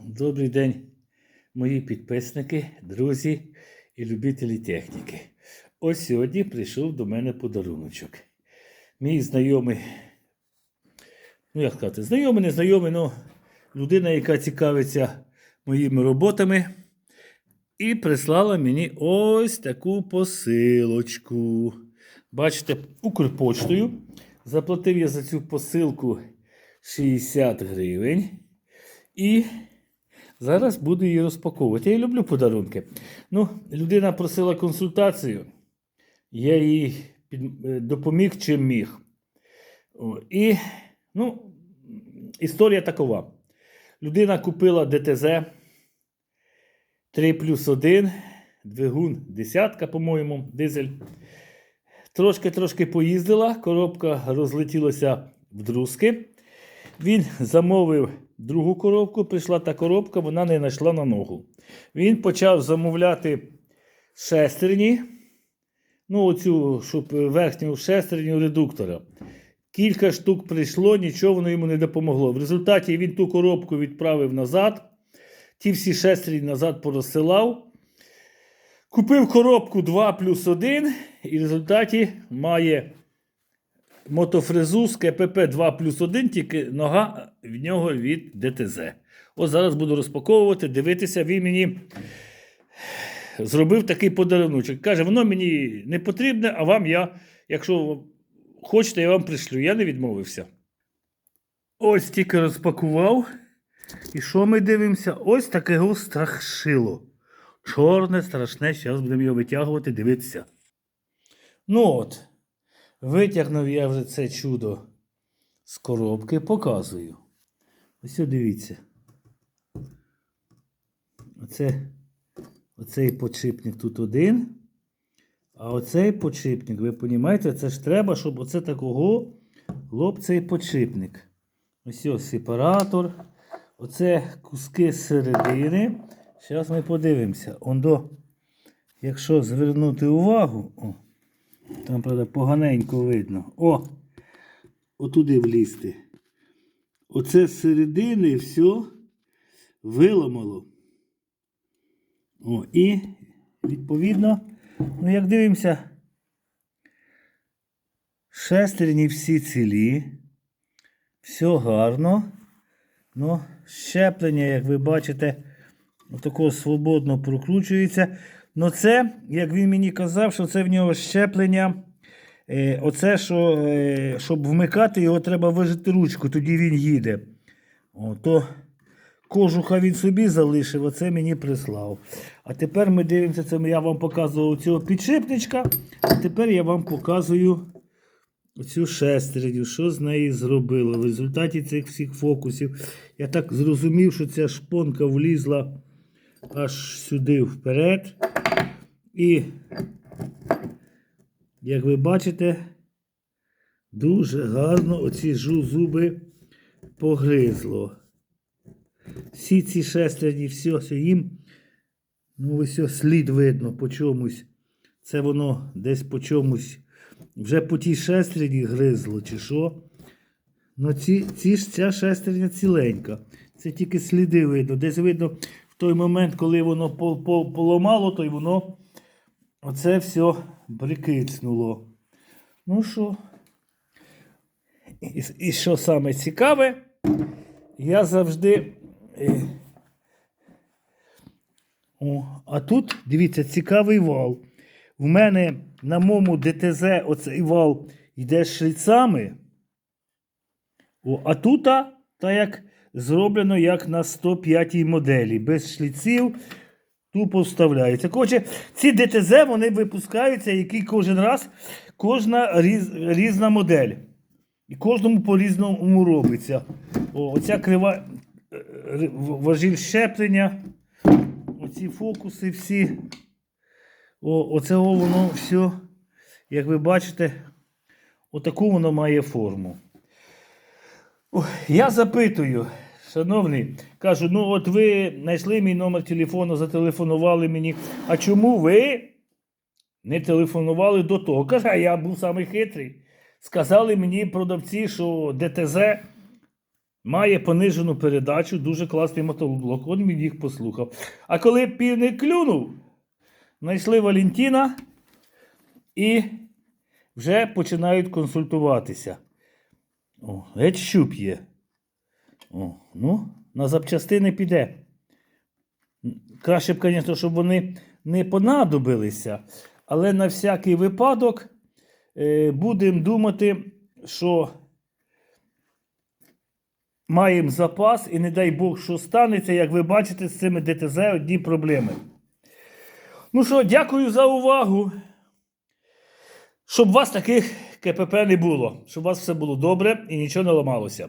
Добрий день, мої підписники, друзі і любителі техніки. Ось сьогодні прийшов до мене подаруночок. Мій знайомий, ну як сказати, знайомий, не знайомий, ну людина, яка цікавиться моїми роботами, і прислала мені ось таку посилочку. Бачите, Укрпочтою. Заплатив я за цю посилку 60 гривень. І зараз буду її розпаковувати. Я люблю подарунки. Ну, людина просила консультацію. Я їй е, допоміг чим міг. І ну, історія такова. Людина купила ДТЗ 3 плюс 1, двигун десятка, по-моєму, дизель. Трошки-трошки поїздила, коробка розлетілася в друзки. Він замовив другу коробку, прийшла та коробка, вона не знайшла на ногу. Він почав замовляти шестерні, ну, оцю, щоб верхню шестерню редуктора. Кілька штук прийшло, нічого воно йому не допомогло. В результаті він ту коробку відправив назад, ті всі шестерні назад порозсилав. Купив коробку 2 плюс 1 і в результаті має мотофрезу з КПП 2 плюс 1, тільки нога в нього від ДТЗ. Ось зараз буду розпаковувати, дивитися, він мені зробив такий подарунок. Каже, воно мені не потрібне, а вам я, якщо хочете, я вам пришлю. Я не відмовився. Ось тільки розпакував. І що ми дивимося? Ось таке страшило. Чорне, страшне, зараз будемо його витягувати, дивитися. Ну от, витягнув я вже це чудо з коробки, показую. Ось дивіться. Оце, оцей подшипник тут один. А оцей подшипник, ви розумієте, це ж треба, щоб оце такого лоб цей подшипник. Ось ось сепаратор. Оце куски середини. Зараз ми подивимося. Ондо, якщо звернути увагу, о, там, правда, поганенько видно. О! Отуди влізти. Оце з середини все виламало. О, і, відповідно, ну, як дивимося, шестерні всі цілі. Все гарно. Ну, щеплення, як ви бачите, такого свободно прокручується. Ну, це, як він мені казав, що це в нього щеплення. Е, оце, що, е, щоб вмикати, його треба вижити ручку, тоді він їде. О, то кожуха він собі залишив, оце мені прислав. А тепер ми дивимося, це я вам показував цього підшипничка. А тепер я вам показую оцю шестерню, що з неї зробило. В результаті цих всіх фокусів. Я так зрозумів, що ця шпонка влізла аж сюди вперед. І, як ви бачите, дуже гарно оці жу зуби погризло. Всі ці шестерні, все, все їм, ну, ось слід видно по чомусь. Це воно десь по чомусь. Вже по тій шестерні гризло, чи що. Ну, ці, ці ж ця шестерня ціленька. Це тільки сліди видно. Десь видно в той момент, коли воно по- по- поламало, то й воно оце все прикицнуло. Ну що? І, і що саме цікаве, я завжди. е, О, а тут, дивіться, цікавий вал. В мене на моєму ДТЗ оцей вал йде шліцами. О, а тут, та як зроблено як на 105 моделі, без шліців, тупо вставляється. Коротше, ці ДТЗ вони випускаються, які кожен раз, кожна різ, різна модель. І кожному по-різному робиться. О, оця крива е, е, важіль щеплення, оці фокуси всі. О, оце воно все, як ви бачите, отаку воно має форму. О, я запитую, шановний, кажу, ну от ви знайшли мій номер телефону, зателефонували мені. А чому ви не телефонували до того? Каже, а я був самий хитрий. Сказали мені продавці, що ДТЗ Має понижену передачу, дуже класний мотоблок. Він їх послухав. А коли півник клюнув, знайшли Валентіна і вже починають консультуватися. О, геть щуп є. О, ну, на запчастини піде. Краще б, звісно, щоб вони не понадобилися, але на всякий випадок е, будемо думати, що маємо запас, і не дай Бог, що станеться, як ви бачите, з цими ДТЗ одні проблеми. Ну що, дякую за увагу. Щоб у вас таких КПП не було, щоб у вас все було добре і нічого не ламалося.